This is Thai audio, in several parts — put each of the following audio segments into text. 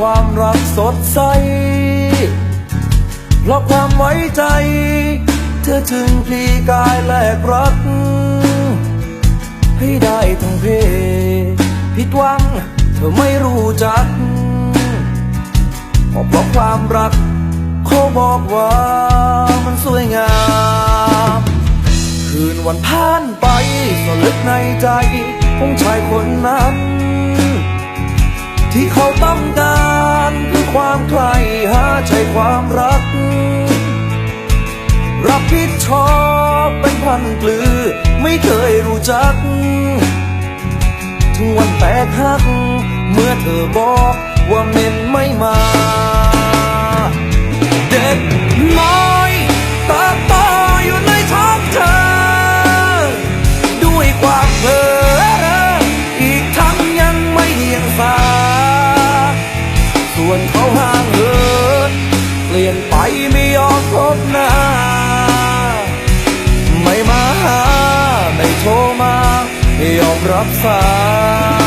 ความรักสดใสเพราะความไว้ใจ เธอจึงพลีกายแลกรัก ให้ได้ทั้งเพผิดหวังเธอไม่รู้จักเพราะความรักเขาบอกว่ามันสวยงาม คืนวันผ่านไปสลึกในใจของชายคนนั้น ที่เขาต้องการ พันปลือ ไม่เคยรู้จักถึงวันแตกหัก เมื่อเธอบอกว่าเมนไม่มา เด็กน้อยติบโตอยู่ในท้องเธอ ด้วยความเพลออีกทั้งยังไม่เดียงสาส่วนเขาห่างเหินเปลี่ยนไปไม่ยอมพบหน้า รับสาย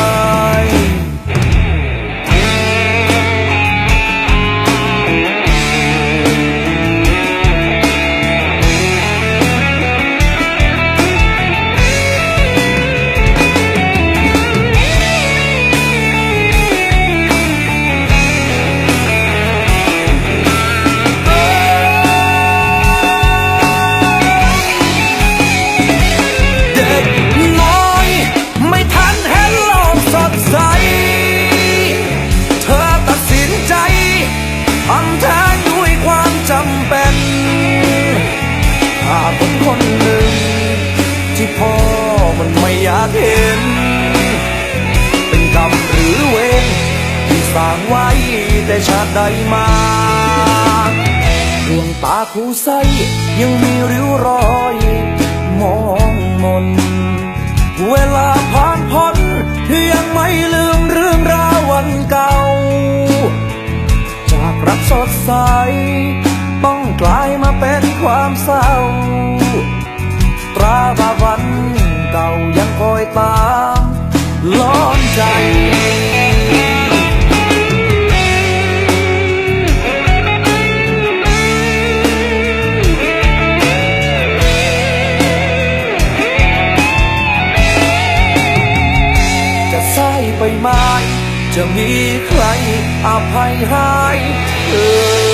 มันไม่อยากเห็น เป็นกรรมหรือเวรที่สร้างไว้แต่ชาติใดมาดวงตาคู่ใสยังมีริ้วรอย มองมน เวลาผ่านพ้นยังไม่ลืมเรื่องราววันเก่า จากรักสดใส ต้องกลายมาเป็นความเศร้า ตามล้อมใจจะใส่ไปไหมจะมีใครอภัยให้เธอ